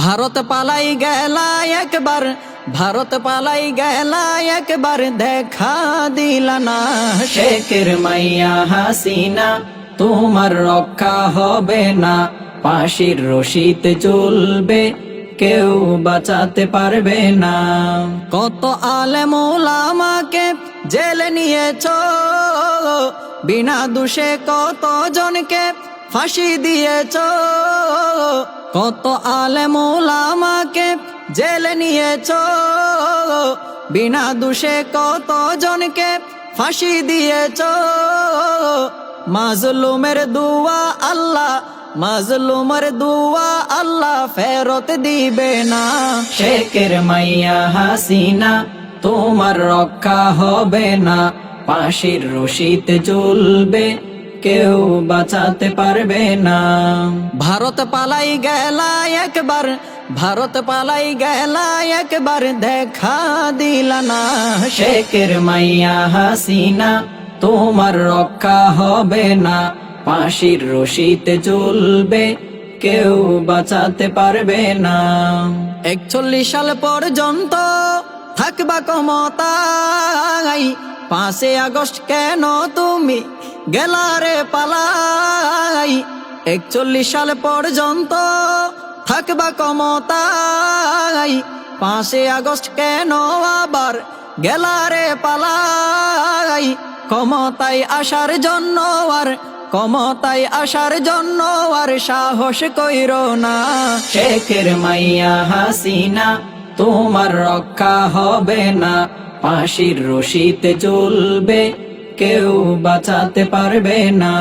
ভারত পালাই গেলা একবার, ভারত পালাই গেলা একবার, দেখা দিলা না শেখের মাইয়া হাসিনা, তোমার রক্ষা হবে না, পাশির রশিতে চলবে কেউ বাঁচাতে পারবে না। কত আলে মোলামাকে জেলে নিয়েছ, বিনা দোষে কত জনকে ফাঁসি দিয়েছ কত আলে মোলামাকে জেলে নিয়েছ? বিনা দোষে কত জনকে ফাঁসি দিয়েছ? মাজলুমের দুয়া আল্লাহ, মাজলুমের দুয়া আল্লাহ ফেরত দিবে না। শেখের মাইয়া হাসিনা, তোমার রক্ষা হবে না। পাশির রশিতে চলবে কেউ বাঁচাতে পারবে না। ভারত পালাই গেলা একবার, ভারত পালাই গেলা একবার, দেখা দিলা না শেখের মাইয়া হাসিনা, তোমার রক্ষা হবে না পাশির রশিতে চলবে, কেউ বাঁচাতে পারবে না। একচল্লিশ সাল পর্যন্ত থাকবা ক্ষমতায় পাঁচে আগস্ট কেন তুমি গেলারে পালাই। একচল্লিশ সাল পর্যন্ত থাকবা ক্ষমতায়। পাঁচে আগস্ট কেন আবার গেলারে পালাই? ক্ষমতায় আসার জন্য আর, ক্ষমতায় আসার জন্য আর সাহস কইর না। শেখের মাইয়া হাসিনা, তোমার রক্ষা হবে না। পাশির রশিতে চলবে কেউ বাঁচাতে পারবে না।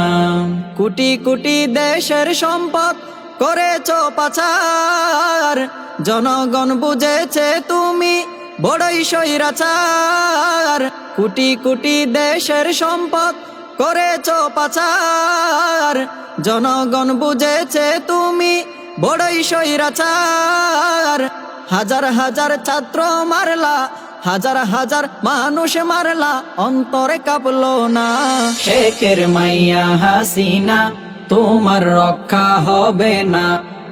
কোটি কোটি দেশের সম্পদ করেছ পাচার। জনগণ বুঝেছে তুমি বড়ই সৈরাচার কোটি কোটি দেশের সম্পদ করেছ পাচার। জনগণ বুঝেছে তুমি বড়ই সৈরাচার হাজার হাজার ছাত্র মারলা হাজার হাজার মানুষ মারলা অন্তরে কাঁপলো না। শেখের মাইয়া হাসিনা তোমার রক্ষা হবে না।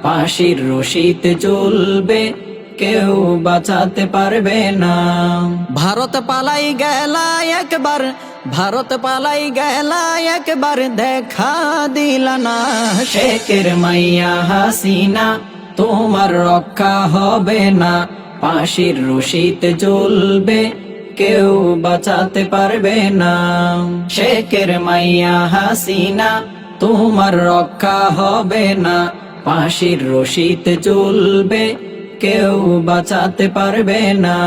পাশির রশিতে চলবে কেউ বাঁচাতে পারবে না। ভারত পালাই গেলা একবার ভারত পালাই গেলা একবার দেখা দিলা না। শেখের মাইয়া হাসিনা তোমার রক্ষা হবে না। পাশির রশিতে জ্বলবে, কেউ বাঁচাতে পারবে না। শেখের মাইয়া হাসিনা, তোমার রক্ষা হবে না। পাশির রশিতে চলবে কেউ বাঁচাতে পারবে না।